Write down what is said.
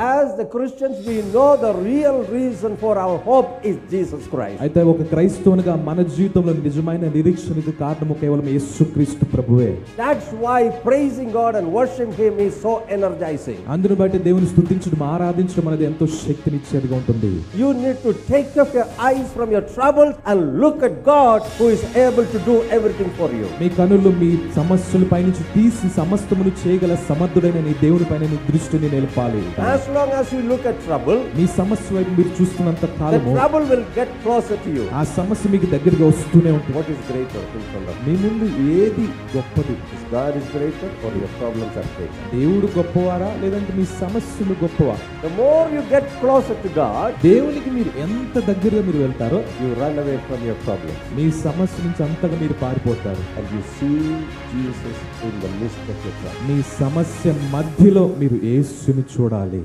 As the Christians, we know the real reason for our hope is Jesus Christ. అయితే ఒక క్రైస్తవునిగా మన జీవితంలో నిజమైన నిరీక్షణకు కారణము కేవలం యేసుక్రీస్తు ప్రభువే That's why praising God and worshiping Him is so energizing. అందును బట్టి దేవుని స్తుతించడం ఆరాధించడం అనేది ఎంతో శక్తినిచ్చేదిగా ఉంటుంది You need to take off your eyes from your troubles and look at God who is able to do everything for you. మీ కనులు మీ సమస్యల పైనుంచి తీసి సమస్తమును చేయగల సమర్థుడైన నీ దేవుని పైన నీ దృష్టిని నిలపాలి As long as you look at trouble, మీ సమస్య వైపు మీరు చూస్తున్నంత the కాలము trouble will get closer to you. ఆ సమస్య మీకు దగ్గరగా వస్తూనే ఉంటుంది What is greater in front of you? మీ ముందు ఏది గొప్పది Is God is greater or your problems are greater? దేవుడు గొప్పవారా లేదంటే మీ సమస్యలు గొప్పవా The more you get closer to God, దేవునికి మీరు ఎంత దగ్గరగా మీరు వెళ్తారో you run away from your problems మీ సమస్య నుంచి అంతగా మీరు పారిపోతారు and you see Jesus in the midst of your trouble. మీ సమస్య మధ్యలో మీరు యేసుని చూడాలి